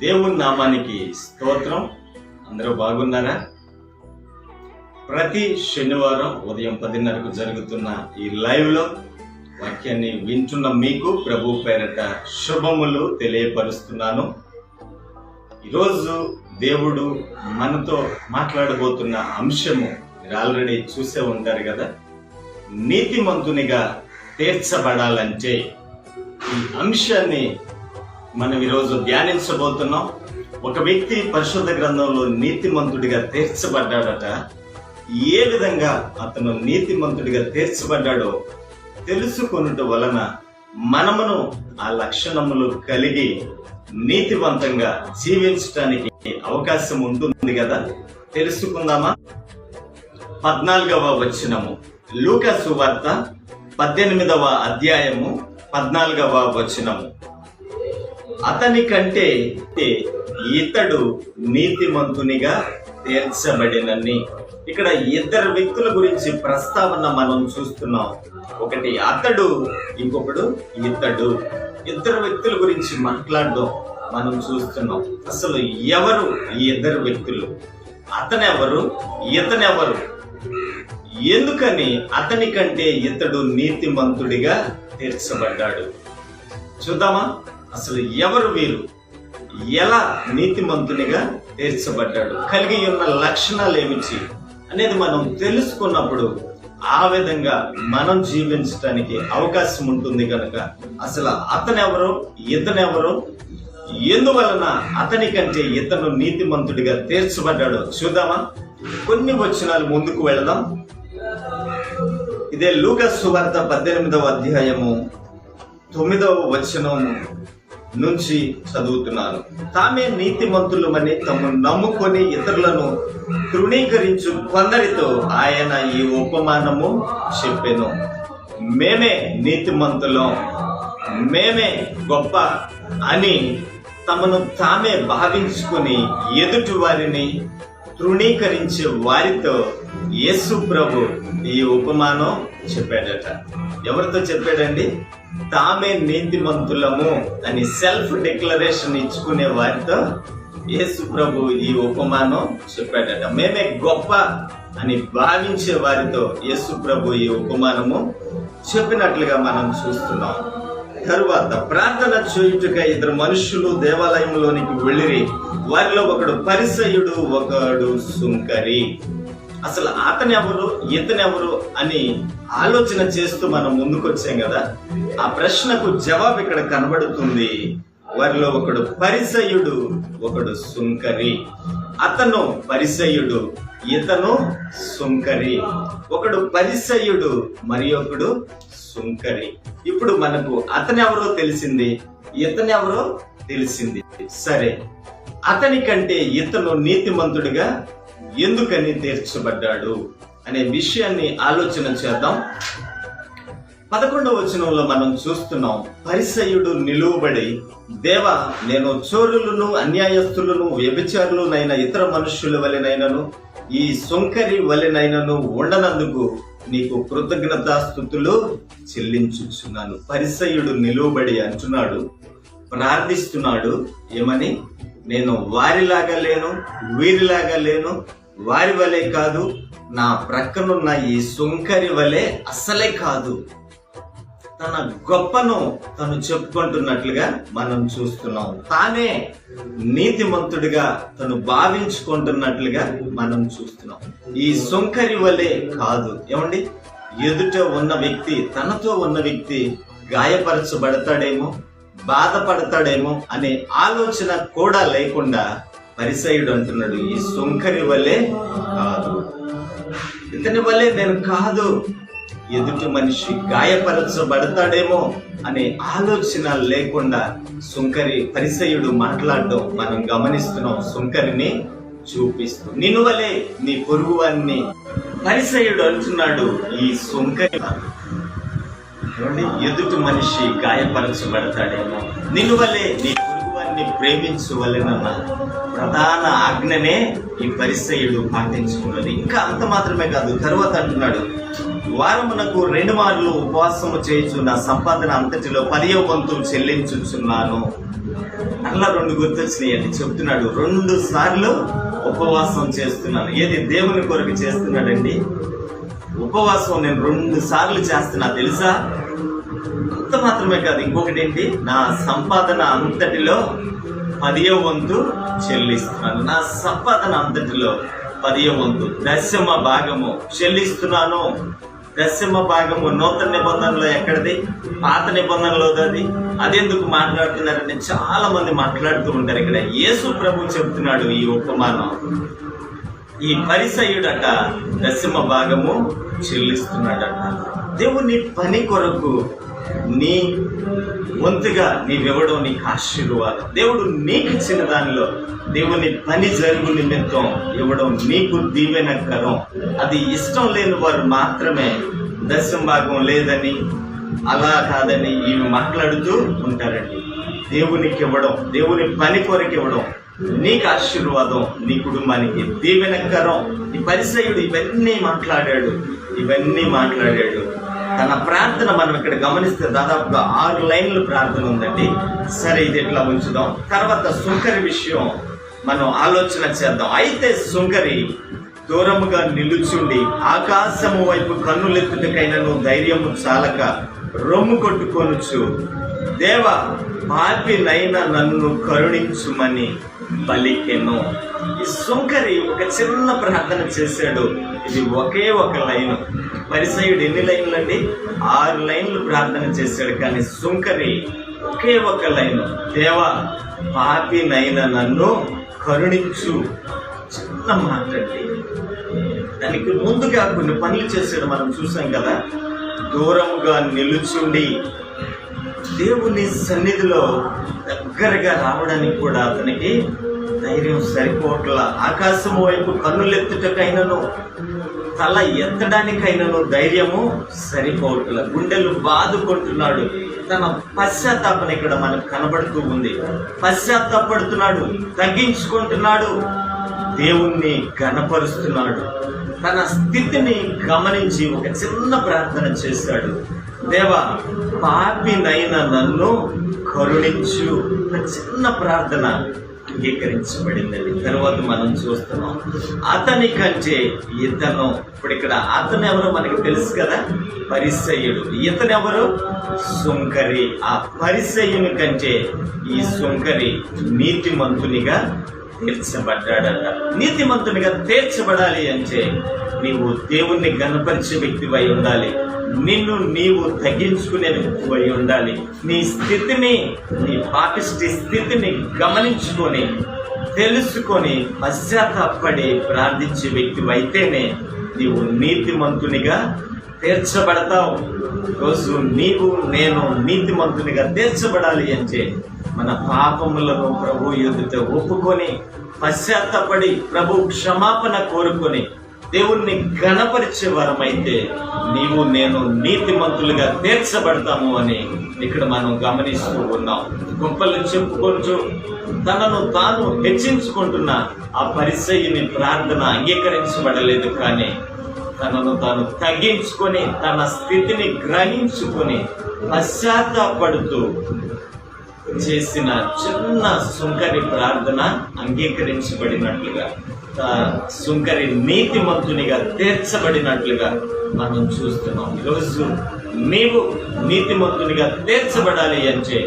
దేవుని నామానికి స్తోత్రం. అందరూ బాగున్నారా? ప్రతి శనివారం ఉదయం పదిన్నరకు జరుగుతున్న ఈ లైవ్లో వాక్యాన్ని వింటున్న మీకు ప్రభు పేరట శుభములు తెలియపరుస్తున్నాను. ఈరోజు దేవుడు మనతో మాట్లాడబోతున్న అంశము మీరు ఆల్రెడీ చూసే ఉంటారు కదా. నీతిమంతునిగా తీర్చబడాలంటే ఈ అంశాన్ని మనం ఈరోజు ధ్యానించబోతున్నాం. ఒక వ్యక్తి పరిశుద్ధ గ్రంథంలో నీతిమంతుడిగా తీర్చబడ్డాడట. ఏ విధంగా అతను నీతిమంతుడిగా తీర్చబడ్డాడో తెలుసుకొనుట వలన మనమును ఆ లక్షణములు కలిగి నీతివంతంగా జీవించటానికి అవకాశం ఉంటుంది కదా? తెలుసుకుందామా? పద్నాలుగవ వచనము. లూకా సువార్త పద్దెనిమిదవ అధ్యాయము పద్నాలుగవ వచనము. అతని కంటే ఇతడు నీతిమంతునిగా తీర్చబడినని ఇక్కడ ఇద్దరు వ్యక్తుల గురించి ప్రస్తావన మనం చూస్తున్నాం. ఒకటి అతడు ఇంకొకడు ఇతడు ఇద్దరు వ్యక్తుల గురించి మాట్లాడడం మనం చూస్తున్నాం. అసలు ఎవరు ఈ ఇద్దరు వ్యక్తులు? అతనెవరు? ఇతనెవరు ఎందుకని అతని కంటే ఇతడు నీతిమంతుడిగా తీర్చబడ్డాడు చూద్దామా? అసలు ఎవరు వీరు? ఎలా నీతిమంతునిగా తీర్చబడ్డాడు? కలిగి ఉన్న లక్షణాలు ఏమిటి? అనేది మనం తెలుసుకున్నప్పుడు ఆ విధంగా మనం జీవించడానికి అవకాశం ఉంటుంది కనుక అసలు అతనెవరు? ఇతనెవరు? ఎందువలన అతని కంటే ఇతను నీతిమంతుడిగా తీర్చబడ్డాడో చూద్దామా? కొన్ని వచనాలు ముందుకు వెళదాం. ఇదే లూకస్ సువార్త పద్దెనిమిదవ అధ్యాయము తొమ్మిదవ వచనము. నుంచి చదువుతున్నాను. తామే నీతిమంతులమని తమ నమ్ముకొని ఇతరులను తృణీకరించు కొందరితో ఆయన ఈ ఉపమానము చెప్పెను. మేమే నీతిమంతులం. మేమే గొప్ప అని తమను తామే భావించుకొని ఎదుటి వారిని తృణీకరించే వారితో యేసు ప్రభు ఈ ఉపమానం చెప్పాడట. ఎవరితో చెప్పాడండి? తామే నీతిమంతులము అని సెల్ఫ్ డిక్లరేషన్ ఇచ్చుకునే వారితో యేసు ప్రభు ఈ ఉపమానం చెప్పాడట. మేమే గొప్ప అని భావించే వారితో యేసు ప్రభు ఈ ఉపమానము చెప్పినట్లుగా మనం చూస్తున్నాం. తరువాత ప్రార్థన చేయుటక ఇద్దరు మనుషులు దేవాలయంలోనికి వెళ్ళిరి. వారిలో ఒకడు పరిసయుడు ఒకడు సుంకరి. అసలు అతను ఎవరు ఇతను ఎవరు అని ఆలోచన చేస్తూ మనం ముందుకొచ్చాం కదా. ఆ ప్రశ్నకు జవాబు ఇక్కడ కనబడుతుంది. వారిలో ఒకడు పరిసయుడు ఒకడు సుంకరి. అతను పరిసయుడు ఇతను సుంకరి. ఒకడు పరిసయుడు మరి ఒకడు సుంకరి. ఇప్పుడు మనకు అతనెవరో తెలిసింది ఇతనెవరో ఎవరో తెలిసింది. సరే అతని కంటే ఇతను నీతిమంతుడిగా ఎందుకని తీర్చబడ్డాడు అనే విషయాన్ని ఆలోచన చేద్దాం. పదకొండవ వచనంలో మనం చూస్తున్నాం పరిసయుడు నిలువబడి దేవ నేను చోరులను అన్యాయస్తులను వ్యభిచారులునైనా ఇతర మనుష్యుల వలెనైనను ఈ సొంకరి వలెనైనను ఉండనందుకు నీకు కృతజ్ఞతాస్థుతులు చెల్లించుచున్నాను. పరిసయుడు నిలువబడి అంటున్నాడు ప్రార్థిస్తున్నాడు ఏమని? నేను వారిలాగా లేను వీరిలాగా లేను వారి వలె కాదు నా ప్రక్కనున్న ఈ సుంకరి వలె అసలే కాదు. తన గొప్పను తను చెప్పుకుంటున్నట్లుగా మనం చూస్తున్నాం. తానే నీతిమంతుడిగా తను భావించుకుంటున్నట్లుగా మనం చూస్తున్నాం. ఈ సుంకరి వలె కాదు. ఏమండి? ఎదుట ఉన్న వ్యక్తి తనతో ఉన్న వ్యక్తి గాయపరచబడతాడేమో బాధపడతాడేమో అనే ఆలోచన కూడా లేకుండా పరిసయుడు అంటున్నాడు ఈ సొంకరి వలె కాదు. ఇతని వలె నేను కాదు. ఎదుటి మనిషి గాయపరచబడతాడేమో అనే ఆలోచన లేకుండా సుంకరి పరిసయుడు మాట్లాడడం మనం గమనిస్తున్నాం. సుంకరిని చూపిస్తూ నిన్ను వలే నీ పొరుగు అన్ని పరిసయుడు అంటున్నాడు ఈ సుంకరి ఎదుటి మనిషి గాయపరచబడతాడేమో. నిన్ను వలే నీ దేవుణ్ణి వారిని ప్రేమించవలెనన్న ప్రధాన ఆజ్ఞనే ఈ పరిసయుడు పాటించుకున్నది. ఇంకా అంత మాత్రమే కాదు తర్వాత అంటున్నాడు వారమునకు రెండు మార్లు ఉపవాసము చేయుచున్న నా సంపాదన అంతటిలో పదియో వంతు చెల్లించుచున్నాను. అట్లా రెండు గుర్తొచ్చినాయి అని చెప్తున్నాడు. రెండు సార్లు ఉపవాసం చేస్తున్నాను. ఏది దేవుని కొరకు చేస్తున్నాడండి? ఉపవాసం నేను రెండు సార్లు చేస్తున్నా తెలుసా? అంత మాత్రమే కాదు ఇంకొకటి ఏంటి నా సంపాదన అంతటిలో పదియో వంతు చెల్లిస్తున్నాను. నా సంపాదన అంతటిలో పదియో వంతు దశమ భాగము చెల్లిస్తున్నాను. దశమ భాగము నూతన నిబంధనలో ఎక్కడిది? పాత నిబంధనలో అది. అదెందుకు మాట్లాడుతున్నారని చాలా మంది మాట్లాడుతూ ఉంటారు ఇక్కడ. యేసు ప్రభు చెప్తున్నాడు ఈ ఉపమానం. ఈ పరిసయుడట దశమ భాగము చెల్లిస్తున్నాడట. దేవుని పని కొరకు నీ వంతుగా నీవివ్వడం నీకు ఆశీర్వాదం. దేవుడు నీకు ఇచ్చిన దానిలో దేవుని పని జరుగు నిమిత్తం ఇవ్వడం నీకు దీవెనకరం. అది ఇష్టం లేని వారు మాత్రమే దశం భాగం లేదని అలా కాదని ఇవి మాట్లాడుతూ ఉంటారండి. దేవునికి ఇవ్వడం దేవుని పని కొరకు ఇవ్వడం నీకు ఆశీర్వాదం నీ కుటుంబానికి దీవెనకరం. ఈ పరిసయుడు ఇవన్నీ మాట్లాడాడు ఇవన్నీ మాట్లాడాడు. తన ప్రార్థన మనం ఇక్కడ గమనిస్తే దాదాపుగా ఆరు లైన్లు ప్రార్థన ఉందండి. సరే ఇది ఎట్లా ఉంచుదాం? తర్వాత సుంకరి విషయం మనం ఆలోచన చేద్దాం. అయితే సుంకరి దూరముగా నిలుచుండి ఆకాశము వైపు కన్నులెత్తుటకైనను ధైర్యము చాలక రొమ్ము కొట్టుకొనుచు దేవ పాపినైనా నన్ను కరుణించుమని బలికెను. ఈ సుంకరి ఒక చిన్న ప్రార్థన చేశాడు. ఇది ఒకే ఒక లైన్. పరిసయుడు ఎన్ని లైన్లు అండి? ఆరు లైన్లు ప్రార్థన చేశాడు కానీ సుంకరి ఒకే ఒక లైన్ దేవా పాపినైనా నన్ను కరుణించు. చిన్న మాట అండి. దానికి ముందుగా కొన్ని పనులు చేశాడు మనం చూసాం కదా. దూరముగా నిలుచుండి దేవుని సన్నిధిలో దగ్గరగా రావడానికి కూడా అతనికి ధైర్యం సరిపోవట్ల. ఆకాశం వైపు కన్నులెత్తుటకైనను తల ఎత్తడానికైనను ధైర్యము సరిపోవట్ల గుండెలు బాదుకుంటున్నాడు. తన పశ్చాత్తాపన ఇక్కడ మనకు కనబడుతూ ఉంది. పశ్చాత్తాపడుతున్నాడు తగ్గించుకుంటున్నాడు. దేవుణ్ణి గణపరుస్తున్నాడు తన స్థితిని గమనించి ఒక చిన్న ప్రార్థన చేశాడు. దేవా పాపినైన నన్ను కరుణించు. ఒక చిన్న ప్రార్థన. అంగీకరించబడిందండి తర్వాత మనం చూస్తున్నాం అతని కంటే ఇతను ఇప్పుడు ఇక్కడ అతను ఎవరో మనకి తెలుసు కదా పరిసయ్యుడు. ఇతను ఎవరు? సుంకరి ఆ పరిసయ్యుని కంటే ఈ సుంకరి నీతిమంతునిగా తీర్చబడ్డాడట. నీతిమంతునిగా తీర్చబడాలి అంటే నీవు దేవుణ్ణి గణపరిచే వ్యక్తివై ఉండాలి. నిన్ను నీవు తగ్గించుకునే వ్యక్తివై ఉండాలి. నీ స్థితిని నీ పాపిష్టి స్థితిని గమనించుకొని తెలుసుకొని పశ్చాత్తాపడి ప్రార్థించే వ్యక్తివైతేనే నీవు నీతిమంతునిగా తీర్చబడతావు. రోజు నీవు నేను నీతిమంతునిగా తీర్చబడాలి అంటే మన పాపములను ప్రభు ఎదుట ఒప్పుకొని పశ్చాత్తపడి ప్రభు క్షమాపణ కోరుకొని దేవుణ్ణి గణపరిచే వరమైతే నీవు నేను నీతిమంతులుగా తీర్చబడతాము అని ఇక్కడ మనం గమనిస్తూ ఉన్నాం. గొప్పలు చెప్పుకొంచు తనను తాను హెచ్చించుకుంటున్న ఆ పరిసయ్యని ప్రార్థన అంగీకరించబడలేదు కానీ తనను తాను తగ్గించుకొని తన స్థితిని గ్రహించుకొని పశ్చాత్తాపడుతూ చేసిన చిన్న సుంకరి ప్రార్థన అంగీకరించబడినట్లుగా సుంకరి నీతిమంతునిగా తీర్చబడినట్లుగా మనం చూస్తున్నాం. ఈరోజు నీవు నీతిమంతునిగా తీర్చబడాలి అంటే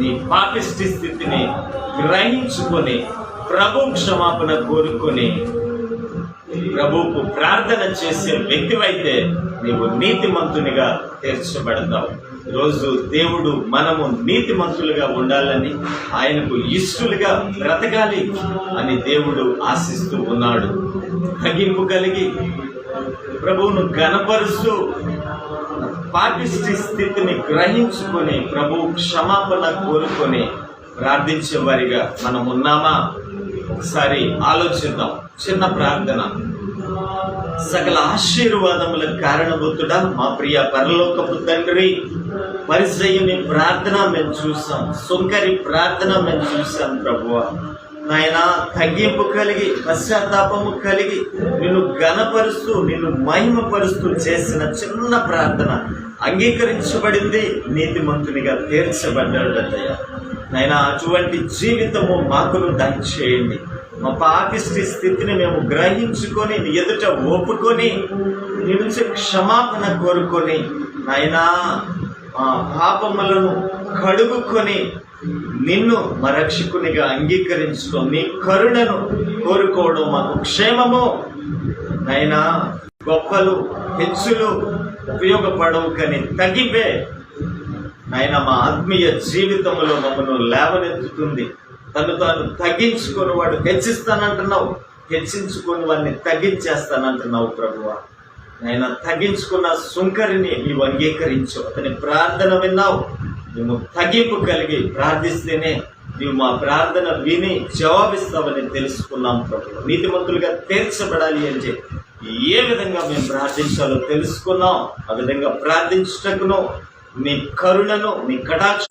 నీ పాపిష్టి స్థితిని గ్రహించుకొని ప్రభు క్షమాపణ కోరుకొని ప్రభువుకు ప్రార్థన చేసే వ్యక్తివైతే నీవు నీతిమంతునిగా తీర్చబడతావు. రోజు దేవుడు మనము నీతి మంతులుగా ఉండాలని ఆయనకు ఇష్టలుగా బ్రతకాలి అని దేవుడు ఆశిస్తూ ఉన్నాడు. తగ్గింపు కలిగి ప్రభువును గనపరుస్తూ పాటిష్టి స్థితిని గ్రహించుకొని ప్రభు క్షమాపణ కోరుకొని ప్రార్థించే వారిగా మనం ఉన్నామా ఒకసారి ఆలోచిద్దాం. చిన్న ప్రార్థన. సకల ఆశీర్వాదముల కారణభూతుడా మా ప్రియ పరలోకపు తండ్రి. పరిసయ్యుని ప్రార్థన మేము చూసాం సుంకరి ప్రార్థన మేము చూసాం ప్రభువ. నాయన తగ్గింపు కలిగి పశ్చాత్తాపము కలిగి నిన్ను ఘనపరుస్తూ నిన్ను మహిమపరుస్తూ చేసిన చిన్న ప్రార్థన అంగీకరించబడింది నీతిమంతునిగా తీర్చబడ్డాడు అయ్యా. నాయన అటువంటి జీవితము మాకును దయచేయండి. మా పాపిష్టి స్థితిని మేము గ్రహించుకొని నీ ఎదుట ఒప్పుకొని నీ నుంచి క్షమాపణ కోరుకొని నాయనా మా పాపములను కడుగుకొని నిన్ను మా రక్షకునిగా అంగీకరించుకో నీ కరుణను కోరుకోవడం మాకు క్షేమము. నైనా గొప్పలు హెచ్చులు ఉపయోగపడవు కానీ తగ్గిపే నాయన మా ఆత్మీయ జీవితంలో మమ్మను లేవనెత్తుతుంది. తను తాను తగ్గించుకొని వాడు హెచ్చిస్తానంటున్నావు హెచ్చించుకొని వాడిని తగ్గించేస్తానంటున్నావు ప్రభువ. ఆయన తగ్గించుకున్న సుంకరిని నీవు అంగీకరించు. అతని ప్రార్థన విన్నావు. మేము తగ్గింపు కలిగి ప్రార్థిస్తేనే నీవు మా ప్రార్థన విని జవాబిస్తావని తెలుసుకున్నాం ప్రభు నీతిమంతులుగా తీర్చబడాలి అని చెప్పి ఏ విధంగా మేము ప్రార్థించాలో తెలుసుకున్నాం. ఆ విధంగా ప్రార్థించటకును నీ కరుణను నీ కటాక్ష